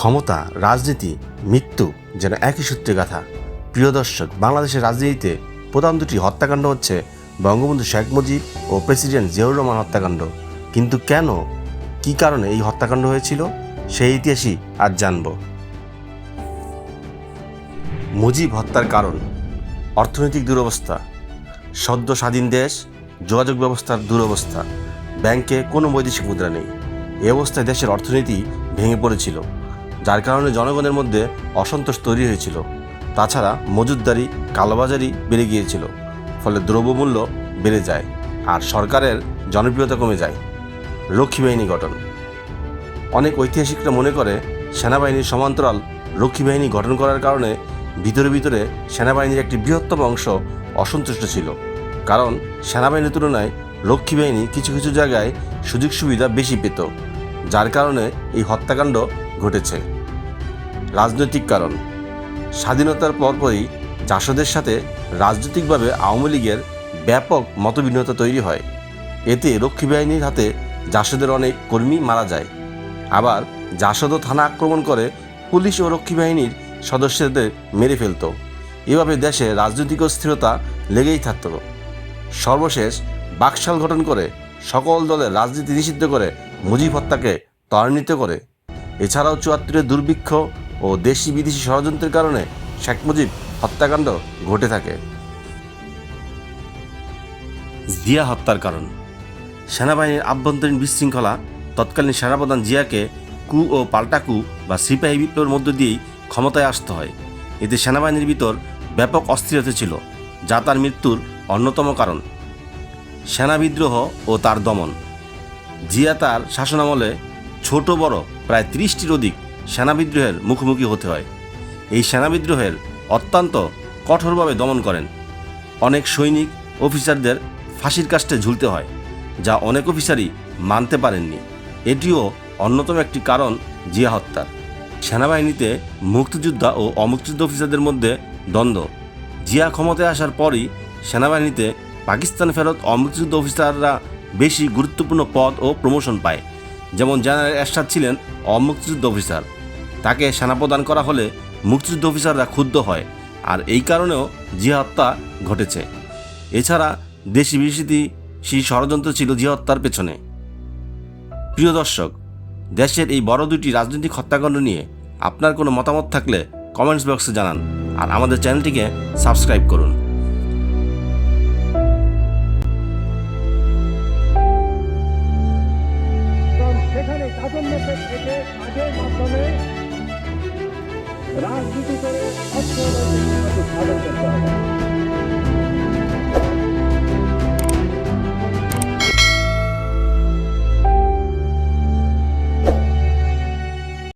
ক্ষমতা, রাজনীতি, মৃত্যু যেন একই সূত্রে গাথা। প্রিয় দর্শক, বাংলাদেশের রাজনীতিতে প্রধান দুটি হত্যাকাণ্ড হচ্ছে বঙ্গবন্ধু শেখ মুজিব ও প্রেসিডেন্ট জিয়াউর রহমান হত্যাকাণ্ড। কিন্তু কেন, কী কারণে এই হত্যাকাণ্ড হয়েছিল, সেই ইতিহাসই আজ জানব। মুজিব হত্যার কারণ, অর্থনৈতিক দুরবস্থা, সদ্য স্বাধীন দেশ, যোগাযোগ ব্যবস্থার দুরবস্থা, ব্যাংকে কোনো বৈদেশিক মুদ্রা নেই। এ অবস্থায় দেশের অর্থনীতি ভেঙে পড়েছিল। যার কারণে জনগণের মধ্যে অসন্তোষ তৈরি হয়েছিল। তাছাড়া মজুদদারি, কালোবাজারি বেড়ে গিয়েছিল, ফলে দ্রব্যমূল্য বেড়ে যায় আর সরকারের জনপ্রিয়তা কমে যায়। রক্ষী বাহিনী গঠন। অনেক ঐতিহাসিকরা মনে করে সেনাবাহিনীর সমান্তরাল রক্ষী বাহিনী গঠন করার কারণে ভিতরে ভিতরে সেনাবাহিনীর একটি বৃহত্তম অংশ অসন্তুষ্ট ছিল। কারণ সেনাবাহিনীর তুলনায় রক্ষী বাহিনী কিছু কিছু জায়গায় সুযোগ সুবিধা বেশি পেত, যার কারণে এই হত্যাকাণ্ড ঘটেছে। রাজনৈতিক কারণ। স্বাধীনতার পরপরই জাসদের সাথে রাজনৈতিকভাবে আওয়ামী লীগের ব্যাপক মতভিন্নতা তৈরি হয়। এতে রক্ষী বাহিনীর হাতে জাসদের অনেক কর্মী মারা যায়। আবার জাসদও থানা আক্রমণ করে পুলিশ ও রক্ষী বাহিনীর সদস্যদের মেরে ফেলত। এভাবে দেশে রাজনৈতিক অস্থিরতা লেগেই থাকত। সর্বশেষ বাকশাল গঠন করে সকল দলের রাজনীতি নিষিদ্ধ করে মুজিব হত্যাকে ত্বরান্বিত করে এছাড়াও চুয়াত্তরের দুর্ভিক্ষ ও দেশি বিদেশি ষড়যন্ত্রের কারণে শেখ মুজিব হত্যাকাণ্ড ঘটে থাকে। জিয়া হত্যার কারণ। সেনাবাহিনীর আভ্যন্তরীণ বিশৃঙ্খলা, তৎকালীন সেনাপ্রধান জিয়াকে কু ও পাল্টা কু বা সিপাহী বিপ্লবের মধ্য দিয়েই ক্ষমতায় আসতে হয়। এতে সেনাবাহিনীর ভিতর ব্যাপক অস্থিরতা ছিল, যা তার মৃত্যুর অন্যতম কারণ। সেনা বিদ্রোহ ও তার দমন। জিয়া তার শাসনামলে ছোট বড় প্রায় ত্রিশটির অধিক সেনা বিদ্রোহের মুখোমুখি হতে হয়। এই সেনা বিদ্রোহের অত্যন্ত কঠোরভাবে দমন করেন। অনেক সৈনিক, অফিসারদের ফাঁসির কাস্টে ঝুলতে হয়, যা অনেক অফিসারই মানতে পারেননি। এটিও অন্যতম একটি কারণ জিয়া হত্যার। সেনাবাহিনীতে মুক্তিযোদ্ধা ও অমুক্তিযুদ্ধ অফিসারদের মধ্যে দ্বন্দ্ব। জিয়া ক্ষমতায় আসার পরই সেনাবাহিনীতে পাকিস্তান ফেরত অমুক্তিযুদ্ধ অফিসাররা বেশি গুরুত্বপূর্ণ পদ ও প্রমোশন পায়। যেমন জেনারেল এরশাদ ছিলেন অমুক্তিযুদ্ধ অফিসার। তাকে সেনাপ্রদান করা হলে মুক্তিযুদ্ধ অফিসাররা ক্ষুব্ধ হয়, আর এই কারণেও জিয়া হত্যা ঘটেছে। এছাড়া দেশি বিদেশি সেই ষড়যন্ত্র ছিল জিয়া হত্যার পেছনে। প্রিয় দর্শক, দেশের এই বড় দুটি রাজনৈতিক হত্যাকাণ্ড নিয়ে আপনার কোনো মতামত থাকলে কমেন্টস বক্সে জানান, আর আমাদের চ্যানেলটিকে সাবস্ক্রাইব করুন। কাজন্যতে থেকে কাজের মাধ্যমে রাজনীতি করে অর্থনৈতিক